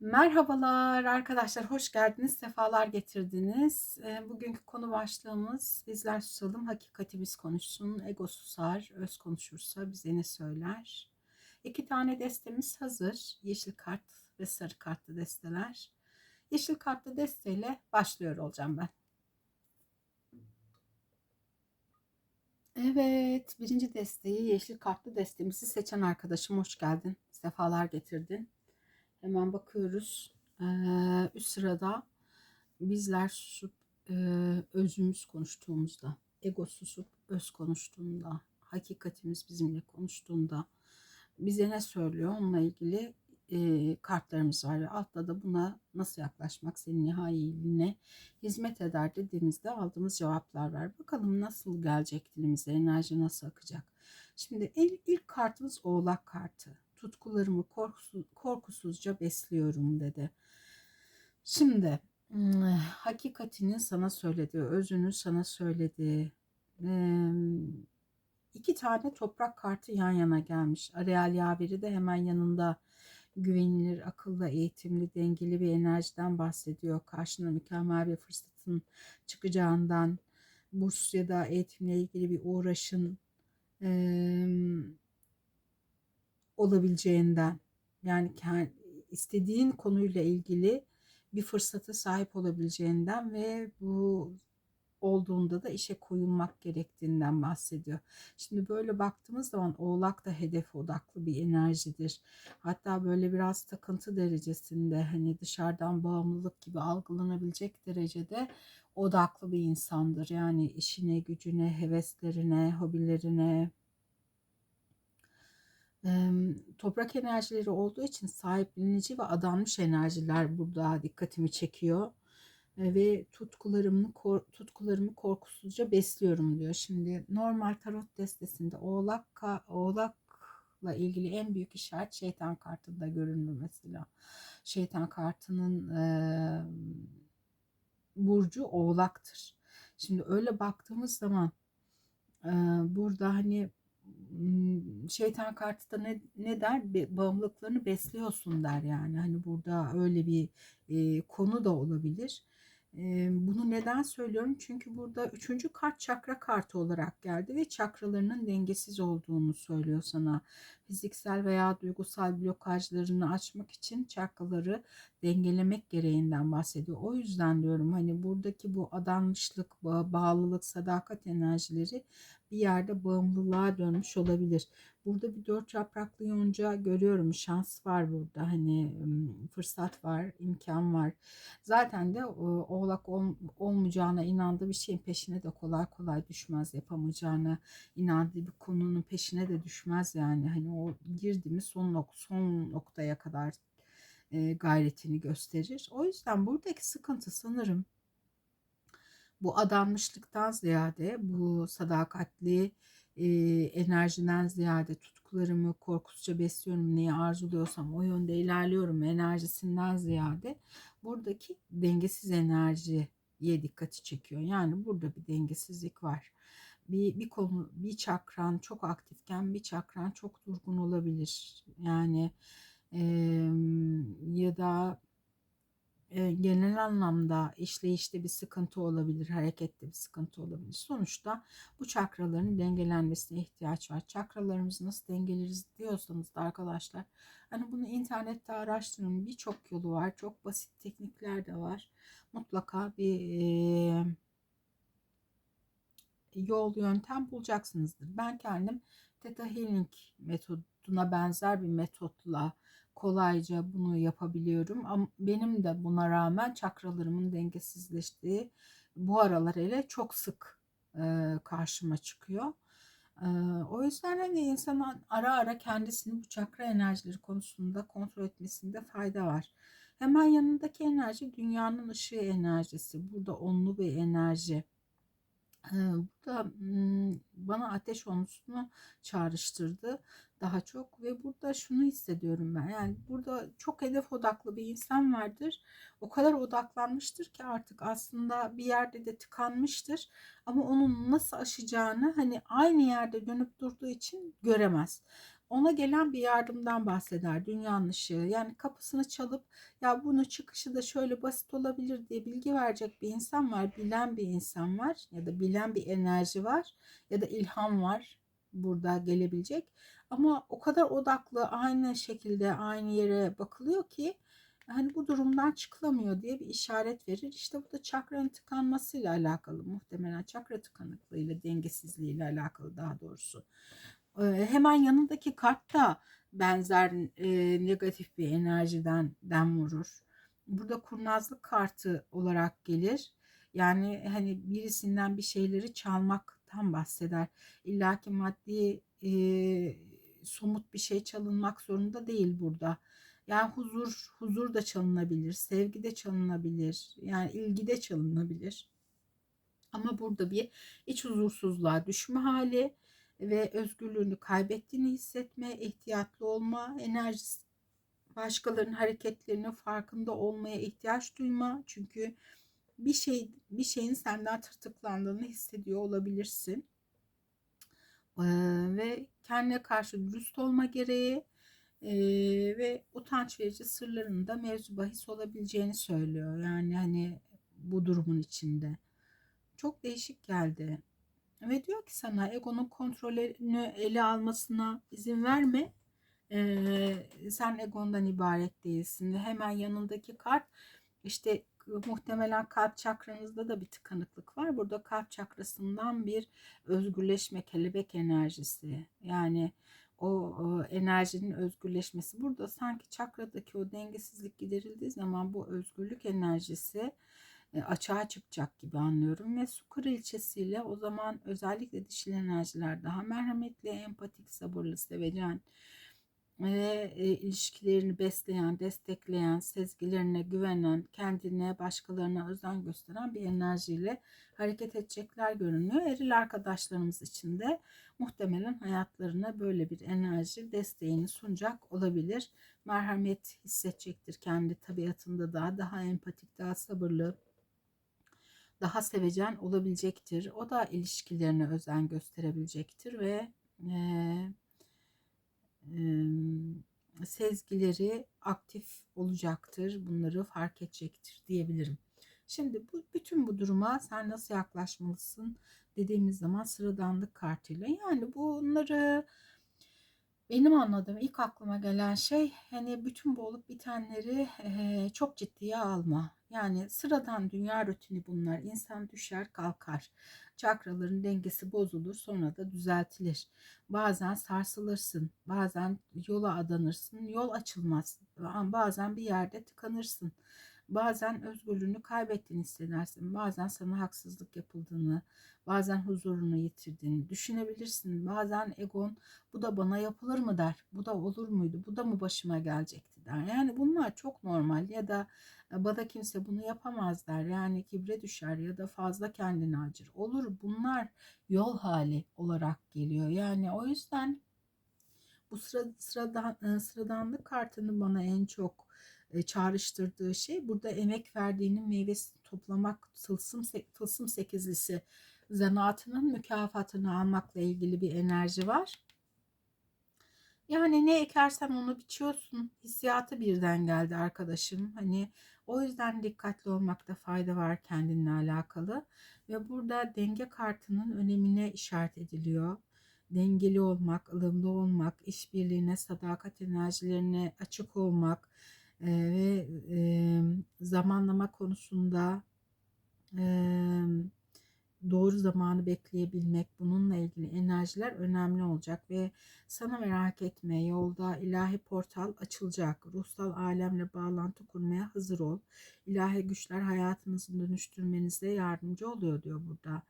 Merhabalar arkadaşlar, hoş geldiniz, sefalar getirdiniz. Bugünkü konu başlığımız bizler susalım, hakikati biz konuşsun, ego susar, öz konuşursa bize ne söyler? İki tane destemiz hazır, yeşil kart ve sarı kartlı desteler. Yeşil kartlı desteyle başlıyor olacağım ben. Evet, birinci desteği yeşil kartlı destemizi seçen arkadaşım hoş geldin, sefalar getirdin. Hemen bakıyoruz. Ee, üst sırada bizler susup e, özümüz konuştuğumuzda, ego susup öz konuştuğunda, hakikatimiz bizimle konuştuğunda bize ne söylüyor onunla ilgili e, kartlarımız var. Altta da buna nasıl yaklaşmak senin nihai iyiliğine hizmet eder dediğimizde aldığımız cevaplar var. Bakalım nasıl gelecek dilimize, enerji nasıl akacak. Şimdi ilk kartımız oğlak kartı tutkularımı korkusuz, korkusuzca besliyorum dedi. Şimdi hakikatini sana söyledi, özünü sana söyledi. iki tane toprak kartı yan yana gelmiş. Areal yaveri de hemen yanında güvenilir, akıllı, eğitimli, dengeli bir enerjiden bahsediyor. Karşına mükemmel bir fırsatın çıkacağından, burs ya da eğitimle ilgili bir uğraşın, olabileceğinden yani istediğin konuyla ilgili bir fırsata sahip olabileceğinden ve bu olduğunda da işe koyulmak gerektiğinden bahsediyor. Şimdi böyle baktığımız zaman oğlak da hedef odaklı bir enerjidir. Hatta böyle biraz takıntı derecesinde hani dışarıdan bağımlılık gibi algılanabilecek derecede odaklı bir insandır. Yani işine, gücüne, heveslerine, hobilerine, toprak enerjileri olduğu için sahiplenici ve adanmış enerjiler burada dikkatimi çekiyor. ve tutkularımı tutkularımı korkusuzca besliyorum diyor. Şimdi normal tarot destesinde oğlak oğlakla ilgili en büyük işaret şeytan kartında görünür mesela. Şeytan kartının e, burcu oğlaktır. Şimdi öyle baktığımız zaman e, burada hani şeytan kartı da ne, ne der? Be, bağımlılıklarını besliyorsun der yani. Hani burada öyle bir e, konu da olabilir. Bunu neden söylüyorum? Çünkü burada üçüncü kart çakra kartı olarak geldi ve çakralarının dengesiz olduğunu söylüyor sana. Fiziksel veya duygusal blokajlarını açmak için çakraları dengelemek gereğinden bahsediyor. O yüzden diyorum hani buradaki bu adanmışlık, bağlılık, sadakat enerjileri bir yerde bağımlılığa dönmüş olabilir. Burada bir dört yapraklı yonca görüyorum. Şans var burada. Hani fırsat var, imkan var. Zaten de oğlak ol, olmayacağına inandığı bir şeyin peşine de kolay kolay düşmez. Yapamayacağına inandığı bir konunun peşine de düşmez yani. Hani o girdi mi son, nok son noktaya kadar e, gayretini gösterir. O yüzden buradaki sıkıntı sanırım bu adanmışlıktan ziyade bu sadakatli e, enerjiden ziyade tutkularımı korkusuzca besliyorum neyi arzuluyorsam o yönde ilerliyorum enerjisinden ziyade buradaki dengesiz enerjiye dikkati çekiyor. Yani burada bir dengesizlik var. Bir, bir konu bir çakran çok aktifken bir çakran çok durgun olabilir. Yani e, ya da e, genel anlamda işleyişte bir sıkıntı olabilir, harekette bir sıkıntı olabilir. Sonuçta bu çakraların dengelenmesine ihtiyaç var. Çakralarımızı nasıl dengeleriz diyorsanız da arkadaşlar hani bunu internette araştırın. Birçok yolu var. Çok basit teknikler de var. Mutlaka bir e, yol, yöntem bulacaksınızdır. Ben kendim Theta Healing metoduna benzer bir metotla kolayca bunu yapabiliyorum. Ama benim de buna rağmen çakralarımın dengesizleştiği bu aralar hele çok sık e, karşıma çıkıyor. E, o yüzden hani insan ara ara kendisini bu çakra enerjileri konusunda kontrol etmesinde fayda var. Hemen yanındaki enerji dünyanın ışığı enerjisi. Burada onlu bir enerji. Bu da bana ateş onlusunu çağrıştırdı daha çok ve burada şunu hissediyorum ben yani burada çok hedef odaklı bir insan vardır o kadar odaklanmıştır ki artık aslında bir yerde de tıkanmıştır ama onun nasıl aşacağını hani aynı yerde dönüp durduğu için göremez ona gelen bir yardımdan bahseder dünyanın ışığı. Yani kapısını çalıp ya bunu çıkışı da şöyle basit olabilir diye bilgi verecek bir insan var. Bilen bir insan var ya da bilen bir enerji var ya da ilham var burada gelebilecek. Ama o kadar odaklı aynı şekilde aynı yere bakılıyor ki hani bu durumdan çıkılamıyor diye bir işaret verir. İşte bu da çakranın tıkanmasıyla alakalı muhtemelen çakra tıkanıklığıyla dengesizliğiyle alakalı daha doğrusu. Hemen yanındaki kart da benzer e, negatif bir enerjiden dem vurur. Burada kurnazlık kartı olarak gelir. Yani hani birisinden bir şeyleri çalmaktan bahseder. İlla ki maddi e, somut bir şey çalınmak zorunda değil burada. Yani huzur, huzur da çalınabilir, sevgi de çalınabilir, yani ilgi de çalınabilir. Ama burada bir iç huzursuzluğa düşme hali ve özgürlüğünü kaybettiğini hissetme, ihtiyatlı olma, enerjisi, başkalarının hareketlerinin farkında olmaya ihtiyaç duyma. Çünkü bir şey bir şeyin senden tırtıklandığını hissediyor olabilirsin. Ee, ve kendine karşı dürüst olma gereği e, ve utanç verici sırların da mevzu bahis olabileceğini söylüyor. Yani hani bu durumun içinde. Çok değişik geldi. Ve diyor ki sana egonun kontrolünü ele almasına izin verme. Ee, sen egondan ibaret değilsin. Hemen yanındaki kart işte muhtemelen kalp çakranızda da bir tıkanıklık var. Burada kalp çakrasından bir özgürleşme, kelebek enerjisi. Yani o, enerjinin özgürleşmesi. Burada sanki çakradaki o dengesizlik giderildiği zaman bu özgürlük enerjisi açığa çıkacak gibi anlıyorum. Ve su kraliçesiyle o zaman özellikle dişil enerjiler daha merhametli, empatik, sabırlı, sevecen ve e, ilişkilerini besleyen, destekleyen, sezgilerine güvenen, kendine, başkalarına özen gösteren bir enerjiyle hareket edecekler görünüyor. Eril arkadaşlarımız için de muhtemelen hayatlarına böyle bir enerji desteğini sunacak olabilir. Merhamet hissedecektir kendi tabiatında daha, daha empatik, daha sabırlı, daha sevecen olabilecektir. O da ilişkilerine özen gösterebilecektir ve e, e, sezgileri aktif olacaktır. Bunları fark edecektir diyebilirim. Şimdi bu bütün bu duruma sen nasıl yaklaşmalısın dediğimiz zaman sıradanlık kartıyla yani bunları benim anladığım ilk aklıma gelen şey hani bütün bu olup bitenleri e, çok ciddiye alma. Yani sıradan dünya rutini bunlar. İnsan düşer kalkar. Çakraların dengesi bozulur sonra da düzeltilir. Bazen sarsılırsın. Bazen yola adanırsın. Yol açılmaz. Bazen bir yerde tıkanırsın. Bazen özgürlüğünü kaybettiğini hissedersin. Bazen sana haksızlık yapıldığını, bazen huzurunu yitirdiğini düşünebilirsin. Bazen egon bu da bana yapılır mı der. Bu da olur muydu? Bu da mı başıma gelecekti der. Yani bunlar çok normal ya da e, bana kimse bunu yapamaz der. Yani kibre düşer ya da fazla kendini acır. Olur bunlar yol hali olarak geliyor. Yani o yüzden bu sıra, sıradan, e, sıradanlık kartını bana en çok çağrıştırdığı şey burada emek verdiğinin meyvesini toplamak tılsım, tılsım sekizlisi zanaatının mükafatını almakla ilgili bir enerji var. Yani ne ekersen onu biçiyorsun. Hissiyatı birden geldi arkadaşım. Hani o yüzden dikkatli olmakta fayda var kendinle alakalı. Ve burada denge kartının önemine işaret ediliyor. Dengeli olmak, ılımlı olmak, işbirliğine, sadakat enerjilerine açık olmak, ve e, zamanlama konusunda e, doğru zamanı bekleyebilmek bununla ilgili enerjiler önemli olacak ve sana merak etme yolda ilahi portal açılacak. Ruhsal alemle bağlantı kurmaya hazır ol. İlahi güçler hayatınızı dönüştürmenize yardımcı oluyor diyor burada.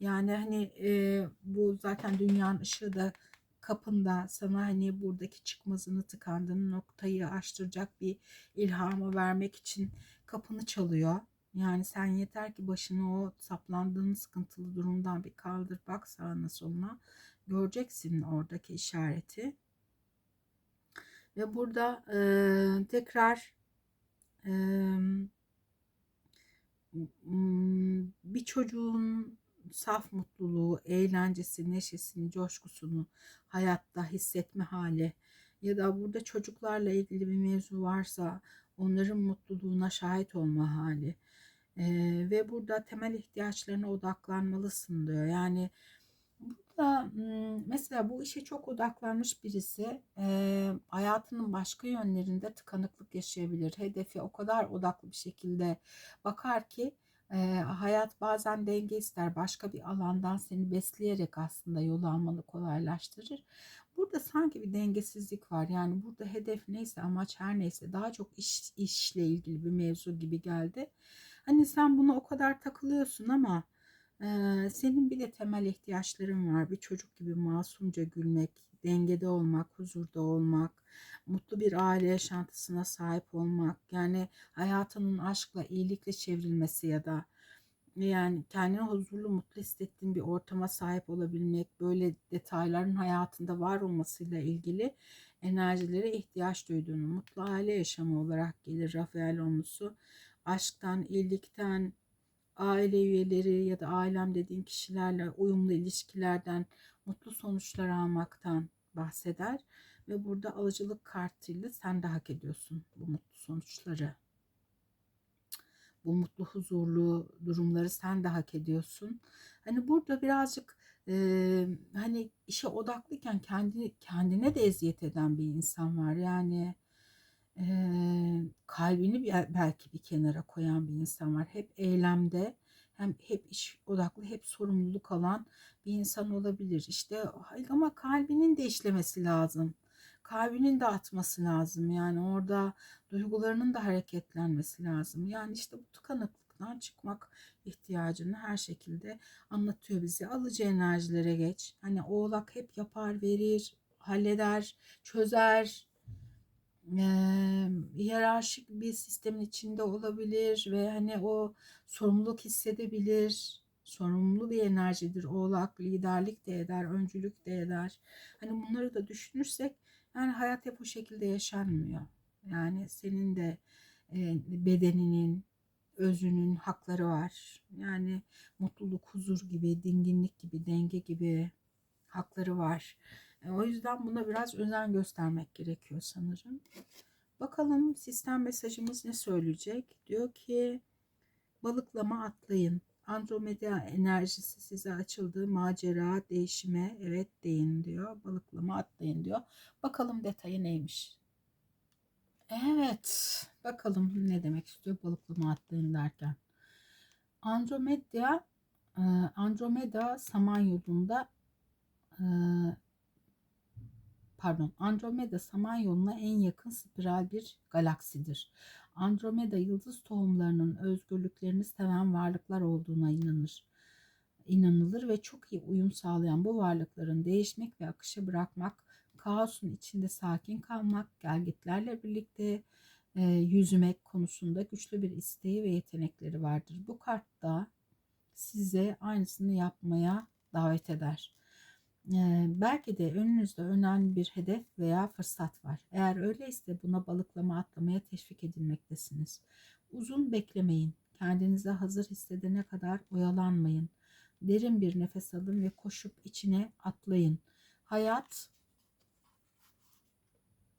Yani hani e, bu zaten dünyanın ışığı da kapında sana hani buradaki çıkmazını tıkandığın noktayı açtıracak bir ilhamı vermek için kapını çalıyor. Yani sen yeter ki başını o saplandığın sıkıntılı durumdan bir kaldır bak sağına soluna göreceksin oradaki işareti. Ve burada e, tekrar e, bir çocuğun saf mutluluğu, eğlencesi, neşesini, coşkusunu hayatta hissetme hali ya da burada çocuklarla ilgili bir mevzu varsa onların mutluluğuna şahit olma hali. Ee, ve burada temel ihtiyaçlarına odaklanmalısın diyor. Yani burada mesela bu işe çok odaklanmış birisi e, hayatının başka yönlerinde tıkanıklık yaşayabilir. Hedefi o kadar odaklı bir şekilde bakar ki e, hayat bazen denge ister. Başka bir alandan seni besleyerek aslında yol almanı kolaylaştırır. Burada sanki bir dengesizlik var. Yani burada hedef neyse amaç her neyse daha çok iş, işle ilgili bir mevzu gibi geldi. Hani sen buna o kadar takılıyorsun ama senin bir de temel ihtiyaçların var. Bir çocuk gibi masumca gülmek, dengede olmak, huzurda olmak, mutlu bir aile yaşantısına sahip olmak. Yani hayatının aşkla, iyilikle çevrilmesi ya da yani kendini huzurlu, mutlu hissettiğin bir ortama sahip olabilmek, böyle detayların hayatında var olmasıyla ilgili enerjilere ihtiyaç duyduğunu, mutlu aile yaşamı olarak gelir Rafael Onlusu. Aşktan, iyilikten, aile üyeleri ya da ailem dediğin kişilerle uyumlu ilişkilerden mutlu sonuçlar almaktan bahseder ve burada alıcılık kartıyla sen de hak ediyorsun bu mutlu sonuçları. Bu mutlu huzurlu durumları sen de hak ediyorsun. Hani burada birazcık e, hani işe odaklıyken kendi kendine de eziyet eden bir insan var. Yani kalbini belki bir kenara koyan bir insan var. Hep eylemde hem hep iş odaklı hep sorumluluk alan bir insan olabilir. İşte ama kalbinin de işlemesi lazım. Kalbinin de atması lazım. Yani orada duygularının da hareketlenmesi lazım. Yani işte bu tıkanıklıktan çıkmak ihtiyacını her şekilde anlatıyor bize. Alıcı enerjilere geç. Hani oğlak hep yapar, verir, halleder, çözer, e, hiyerarşik bir sistemin içinde olabilir ve hani o sorumluluk hissedebilir. Sorumlu bir enerjidir. Oğlak liderlik de eder, öncülük de eder. Hani bunları da düşünürsek yani hayat hep o şekilde yaşanmıyor. Yani senin de e, bedeninin, özünün hakları var. Yani mutluluk, huzur gibi, dinginlik gibi, denge gibi hakları var. E, o yüzden buna biraz özen göstermek gerekiyor sanırım. Bakalım sistem mesajımız ne söyleyecek? Diyor ki balıklama atlayın. Andromeda enerjisi size açıldı. Macera, değişime evet deyin diyor. Balıklama atlayın diyor. Bakalım detayı neymiş? Evet. Bakalım ne demek istiyor balıklama atlayın derken. Andromeda e, Andromeda Samanyolu'nda e, pardon Andromeda Samanyolu'na en yakın spiral bir galaksidir. Andromeda yıldız tohumlarının özgürlüklerini seven varlıklar olduğuna inanır. inanılır ve çok iyi uyum sağlayan bu varlıkların değişmek ve akışa bırakmak, kaosun içinde sakin kalmak, gelgitlerle birlikte e, yüzmek konusunda güçlü bir isteği ve yetenekleri vardır. Bu kartta size aynısını yapmaya davet eder belki de önünüzde önemli bir hedef veya fırsat var. Eğer öyleyse buna balıklama atlamaya teşvik edilmektesiniz. Uzun beklemeyin. Kendinizi hazır hissedene kadar oyalanmayın. Derin bir nefes alın ve koşup içine atlayın. Hayat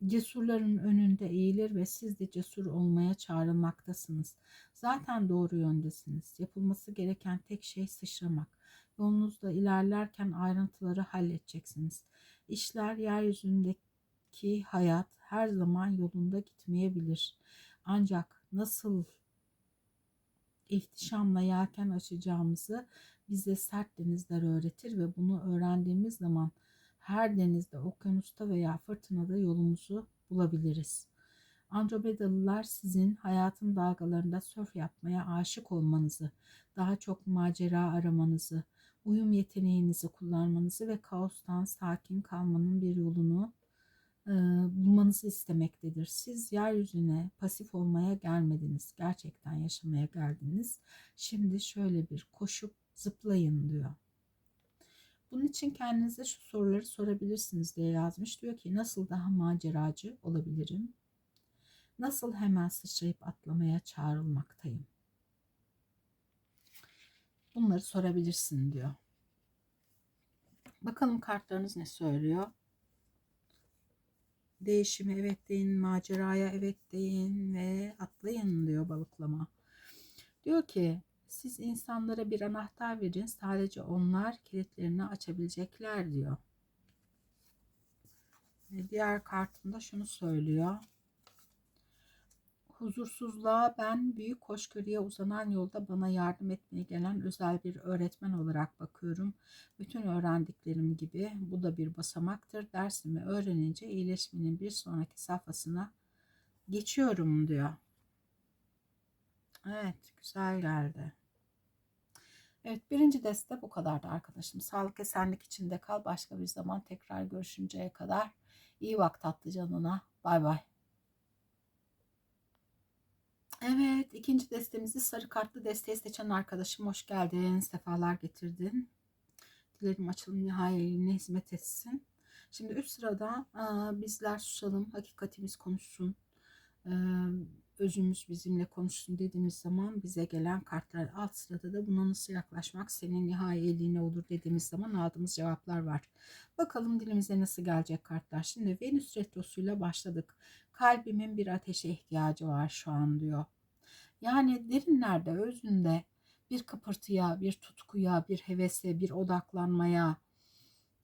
cesurların önünde eğilir ve siz de cesur olmaya çağrılmaktasınız. Zaten doğru yöndesiniz. Yapılması gereken tek şey sıçramak. Yolunuzda ilerlerken ayrıntıları halledeceksiniz. İşler yeryüzündeki hayat her zaman yolunda gitmeyebilir. Ancak nasıl ihtişamla yelken açacağımızı bize sert denizler öğretir ve bunu öğrendiğimiz zaman her denizde, okyanusta veya fırtınada yolumuzu bulabiliriz. Andromedalılar sizin hayatın dalgalarında sörf yapmaya aşık olmanızı, daha çok macera aramanızı, uyum yeteneğinizi kullanmanızı ve kaostan sakin kalmanın bir yolunu bulmanızı istemektedir. Siz yeryüzüne pasif olmaya gelmediniz. Gerçekten yaşamaya geldiniz. Şimdi şöyle bir koşup zıplayın diyor. Bunun için kendinize şu soruları sorabilirsiniz diye yazmış. Diyor ki nasıl daha maceracı olabilirim? Nasıl hemen sıçrayıp atlamaya çağrılmaktayım? Bunları sorabilirsin diyor. Bakalım kartlarınız ne söylüyor? Değişimi evet deyin, maceraya evet deyin ve atlayın diyor balıklama. Diyor ki siz insanlara bir anahtar verin sadece onlar kilitlerini açabilecekler diyor. Ve diğer kartında şunu söylüyor. Huzursuzluğa ben büyük hoşgörüye uzanan yolda bana yardım etmeye gelen özel bir öğretmen olarak bakıyorum. Bütün öğrendiklerim gibi bu da bir basamaktır. Dersimi öğrenince iyileşmenin bir sonraki safhasına geçiyorum diyor. Evet güzel geldi. Evet birinci deste bu kadardı arkadaşım. Sağlık esenlik içinde kal. Başka bir zaman tekrar görüşünceye kadar iyi bak tatlı canına. Bay bay. Evet ikinci destemizi sarı kartlı desteği seçen arkadaşım hoş geldin. Sefalar getirdin. Dilerim açılım nihayetine hizmet etsin. Şimdi üst sırada bizler susalım, hakikatimiz konuşsun. Ee, özümüz bizimle konuşsun dediğimiz zaman bize gelen kartlar alt sırada da buna nasıl yaklaşmak senin nihai olur dediğimiz zaman aldığımız cevaplar var. Bakalım dilimize nasıl gelecek kartlar. Şimdi Venüs retrosuyla başladık. Kalbimin bir ateşe ihtiyacı var şu an diyor. Yani derinlerde, özünde bir kıpırtıya, bir tutkuya, bir hevese, bir odaklanmaya,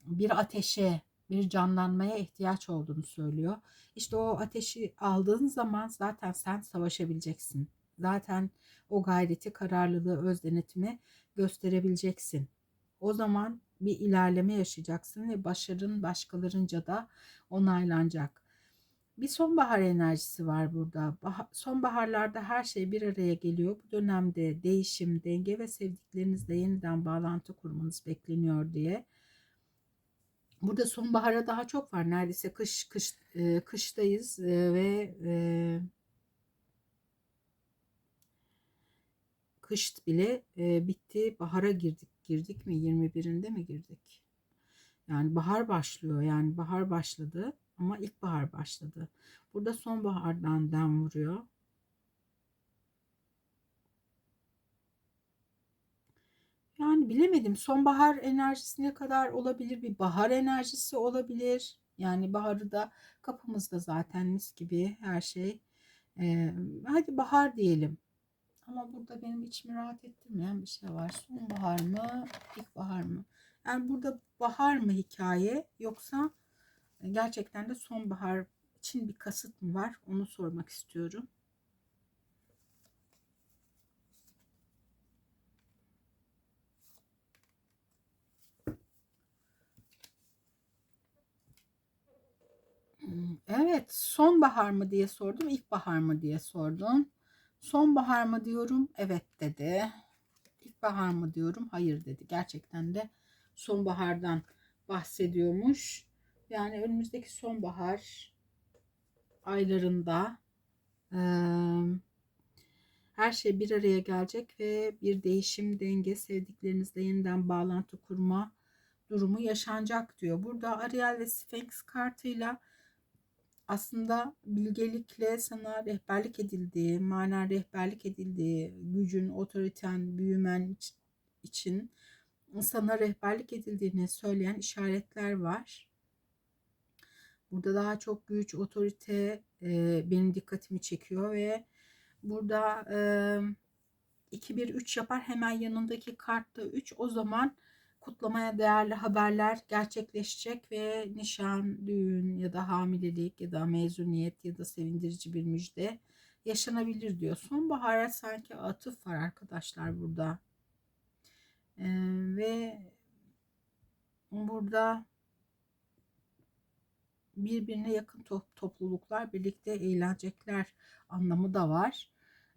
bir ateşe, bir canlanmaya ihtiyaç olduğunu söylüyor. İşte o ateşi aldığın zaman zaten sen savaşabileceksin. Zaten o gayreti, kararlılığı, öz denetimi gösterebileceksin. O zaman bir ilerleme yaşayacaksın ve başarın başkalarınca da onaylanacak. Bir sonbahar enerjisi var burada. Sonbaharlarda her şey bir araya geliyor. Bu dönemde değişim, denge ve sevdiklerinizle yeniden bağlantı kurmanız bekleniyor diye Burada sonbahara daha çok var. Neredeyse kış kış e, kıştayız e, ve e, kış bile e, bitti. Bahara girdik. Girdik mi? 21'inde mi girdik? Yani bahar başlıyor. Yani bahar başladı ama ilkbahar başladı. Burada sonbahardan dem vuruyor. Yani bilemedim. Sonbahar enerjisi ne kadar olabilir? Bir bahar enerjisi olabilir. Yani baharı da kapımızda zaten mis gibi her şey. Ee, hadi bahar diyelim. Ama burada benim içimi rahat ettirmeyen bir şey var. Sonbahar mı, ilkbahar mı? Yani burada bahar mı hikaye yoksa gerçekten de sonbahar için bir kasıt mı var? Onu sormak istiyorum. Evet, sonbahar mı diye sordum, ilkbahar mı diye sordum. Sonbahar mı diyorum, evet dedi. İlkbahar mı diyorum, hayır dedi. Gerçekten de sonbahardan bahsediyormuş. Yani önümüzdeki sonbahar aylarında e, her şey bir araya gelecek ve bir değişim, denge, sevdiklerinizle yeniden bağlantı kurma durumu yaşanacak diyor. Burada Ariel ve Sphinx kartıyla aslında bilgelikle sana rehberlik edildiği, manen rehberlik edildiği, gücün, otoriten, büyümen için sana rehberlik edildiğini söyleyen işaretler var. Burada daha çok güç, otorite e, benim dikkatimi çekiyor ve burada e, 2-1-3 yapar hemen yanındaki kartta 3 o zaman kutlamaya değerli haberler gerçekleşecek ve nişan, düğün ya da hamilelik ya da mezuniyet ya da sevindirici bir müjde yaşanabilir diyor. Sonbahara sanki atıf var arkadaşlar burada. Ee, ve burada birbirine yakın topluluklar birlikte eğlenecekler anlamı da var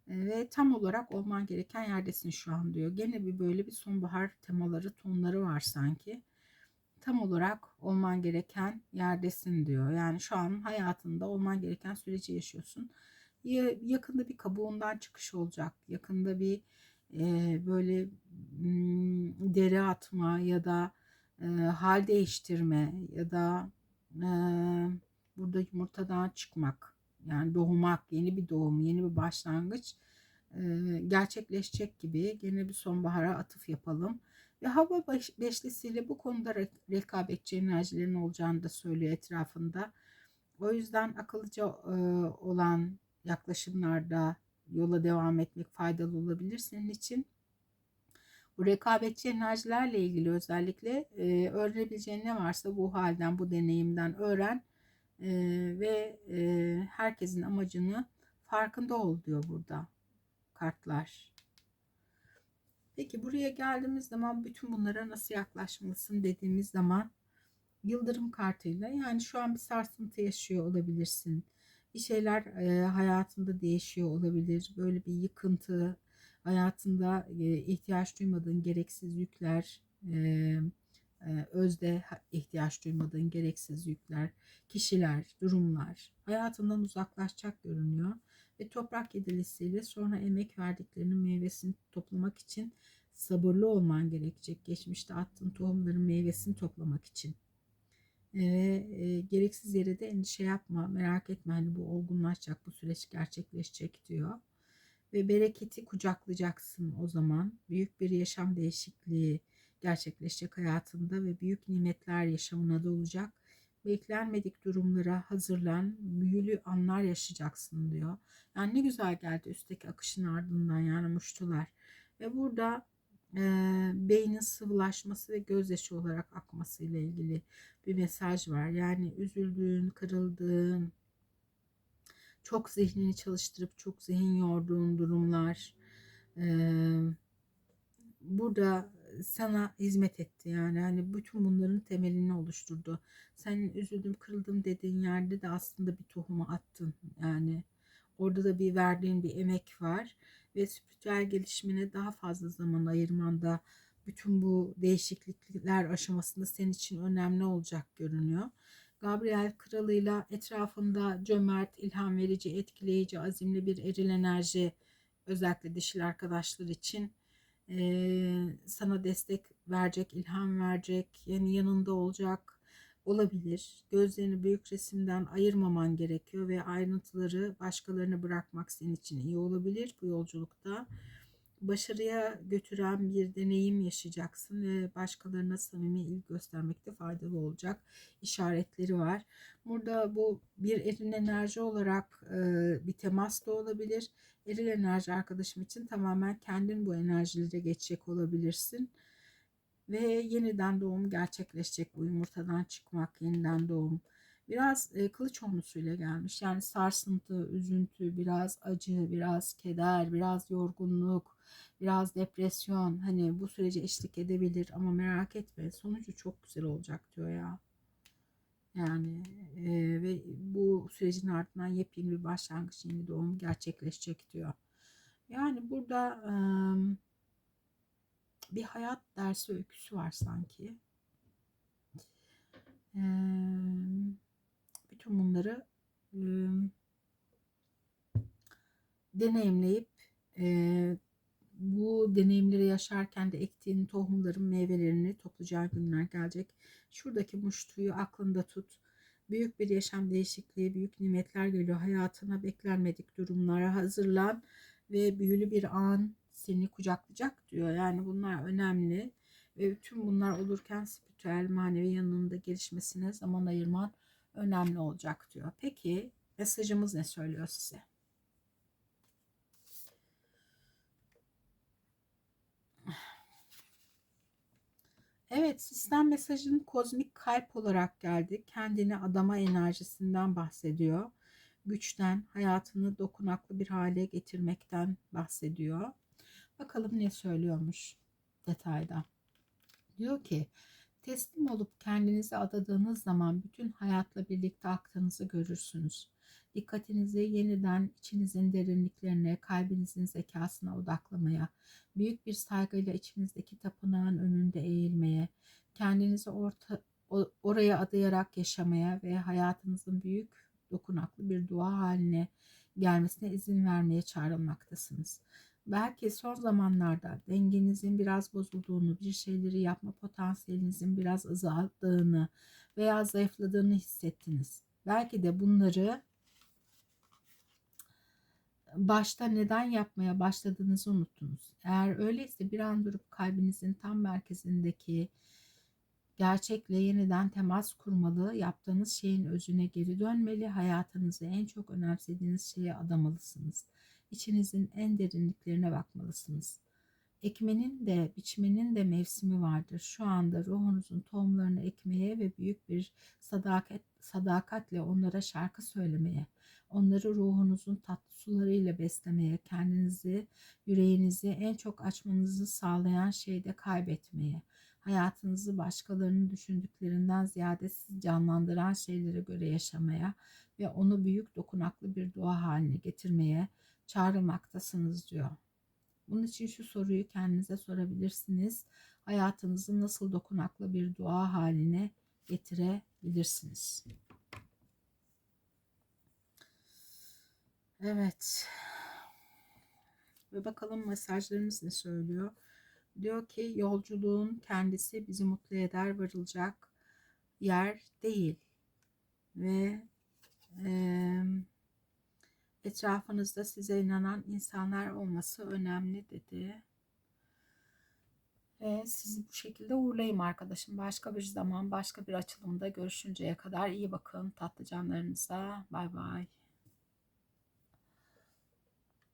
ve tam olarak olman gereken yerdesin şu an diyor. Gene bir böyle bir sonbahar temaları, tonları var sanki. Tam olarak olman gereken yerdesin diyor. Yani şu an hayatında olman gereken süreci yaşıyorsun. Yakında bir kabuğundan çıkış olacak. Yakında bir e, böyle m, deri atma ya da e, hal değiştirme ya da e, burada yumurtadan çıkmak yani doğmak, yeni bir doğum, yeni bir başlangıç e, gerçekleşecek gibi gene bir sonbahara atıf yapalım. Ve hava beş, beşlisiyle bu konuda rekabetçi enerjilerin olacağını da söylüyor etrafında. O yüzden akıllıca e, olan yaklaşımlarda yola devam etmek faydalı olabilir senin için. Bu rekabetçi enerjilerle ilgili özellikle e, öğrenebileceğin ne varsa bu halden, bu deneyimden öğren e, ve e, herkesin amacını farkında ol diyor burada kartlar. Peki buraya geldiğimiz zaman bütün bunlara nasıl yaklaşmalısın dediğimiz zaman yıldırım kartıyla yani şu an bir sarsıntı yaşıyor olabilirsin. Bir şeyler e, hayatında değişiyor olabilir. Böyle bir yıkıntı, hayatında e, ihtiyaç duymadığın gereksiz yükler, e, e, özde ihtiyaç duymadığın gereksiz yükler, kişiler, durumlar hayatından uzaklaşacak görünüyor. Ve toprak yedilisiyle sonra emek verdiklerinin meyvesini toplamak için sabırlı olman gerekecek. Geçmişte attığın tohumların meyvesini toplamak için. Ve e, gereksiz yere de endişe yapma, merak etme hani bu olgunlaşacak, bu süreç gerçekleşecek diyor. Ve bereketi kucaklayacaksın o zaman. Büyük bir yaşam değişikliği gerçekleşecek hayatında ve büyük nimetler yaşamına da olacak. Beklenmedik durumlara hazırlan, büyülü anlar yaşayacaksın diyor. Yani ne güzel geldi üstteki akışın ardından yani muştular. Ve burada e, beynin sıvılaşması ve gözyaşı olarak akması ile ilgili bir mesaj var. Yani üzüldüğün, kırıldığın, çok zihnini çalıştırıp çok zihin yorduğun durumlar e, burada sana hizmet etti yani hani bütün bunların temelini oluşturdu. Senin üzüldüm kırıldım dediğin yerde de aslında bir tohumu attın yani orada da bir verdiğin bir emek var ve spiritüel gelişimine daha fazla zaman ayırmanda bütün bu değişiklikler aşamasında senin için önemli olacak görünüyor. Gabriel kralıyla etrafında cömert, ilham verici, etkileyici, azimli bir eril enerji özellikle dişil arkadaşlar için e, sana destek verecek, ilham verecek, yani yanında olacak olabilir. Gözlerini büyük resimden ayırmaman gerekiyor ve ayrıntıları başkalarına bırakmak senin için iyi olabilir bu yolculukta. Başarıya götüren bir deneyim yaşayacaksın ve başkalarına samimi ilgi göstermekte faydalı olacak işaretleri var. Burada bu bir erin enerji olarak e, bir temas da olabilir. Eril enerji arkadaşım için tamamen kendin bu enerjilere geçecek olabilirsin ve yeniden doğum gerçekleşecek bu yumurtadan çıkmak, yeniden doğum. Biraz e, kılıç onlusuyla gelmiş. Yani sarsıntı, üzüntü, biraz acı, biraz keder, biraz yorgunluk, biraz depresyon. Hani bu sürece eşlik edebilir ama merak etme sonucu çok güzel olacak diyor ya. Yani e, ve bu sürecin ardından yepyeni bir başlangıç, yeni doğum gerçekleşecek diyor. Yani burada e, bir hayat dersi öyküsü var sanki. E, bütün bunları e, deneyimleyip e, bu deneyimleri yaşarken de ektiğin tohumların meyvelerini toplayacağı günler gelecek. Şuradaki muştuyu aklında tut. Büyük bir yaşam değişikliği, büyük nimetler geliyor hayatına. Beklenmedik durumlara hazırlan ve büyülü bir an seni kucaklayacak diyor. Yani bunlar önemli ve tüm bunlar olurken spiritüel manevi yanında gelişmesine zaman ayırman önemli olacak diyor. Peki mesajımız ne söylüyor size? Evet sistem mesajın kozmik kalp olarak geldi. Kendini adama enerjisinden bahsediyor. Güçten, hayatını dokunaklı bir hale getirmekten bahsediyor. Bakalım ne söylüyormuş detayda. Diyor ki teslim olup kendinizi adadığınız zaman bütün hayatla birlikte aktığınızı görürsünüz. Dikkatinizi yeniden içinizin derinliklerine, kalbinizin zekasına odaklamaya, büyük bir saygıyla içinizdeki tapınağın önünde eğilmeye, kendinizi orta, oraya adayarak yaşamaya ve hayatınızın büyük dokunaklı bir dua haline gelmesine izin vermeye çağrılmaktasınız. Belki son zamanlarda dengenizin biraz bozulduğunu, bir şeyleri yapma potansiyelinizin biraz azaldığını veya zayıfladığını hissettiniz. Belki de bunları başta neden yapmaya başladığınızı unuttunuz. Eğer öyleyse bir an durup kalbinizin tam merkezindeki gerçekle yeniden temas kurmalı, yaptığınız şeyin özüne geri dönmeli, hayatınızı en çok önemsediğiniz şeye adamalısınız. İçinizin en derinliklerine bakmalısınız. Ekmenin de biçmenin de mevsimi vardır. Şu anda ruhunuzun tohumlarını ekmeye ve büyük bir sadakat, sadakatle onlara şarkı söylemeye, onları ruhunuzun tatlı sularıyla beslemeye, kendinizi, yüreğinizi en çok açmanızı sağlayan şeyde kaybetmeye, hayatınızı başkalarının düşündüklerinden ziyade sizi canlandıran şeylere göre yaşamaya ve onu büyük dokunaklı bir dua haline getirmeye çağrılmaktasınız diyor. Bunun için şu soruyu kendinize sorabilirsiniz. Hayatınızı nasıl dokunaklı bir dua haline getirebilirsiniz? Evet. Ve bakalım mesajlarımız ne söylüyor? Diyor ki yolculuğun kendisi bizi mutlu eder varılacak yer değil. Ve eee etrafınızda size inanan insanlar olması önemli dedi. Ve sizi bu şekilde uğurlayayım arkadaşım. Başka bir zaman, başka bir açılımda görüşünceye kadar iyi bakın tatlı canlarınıza. Bay bay.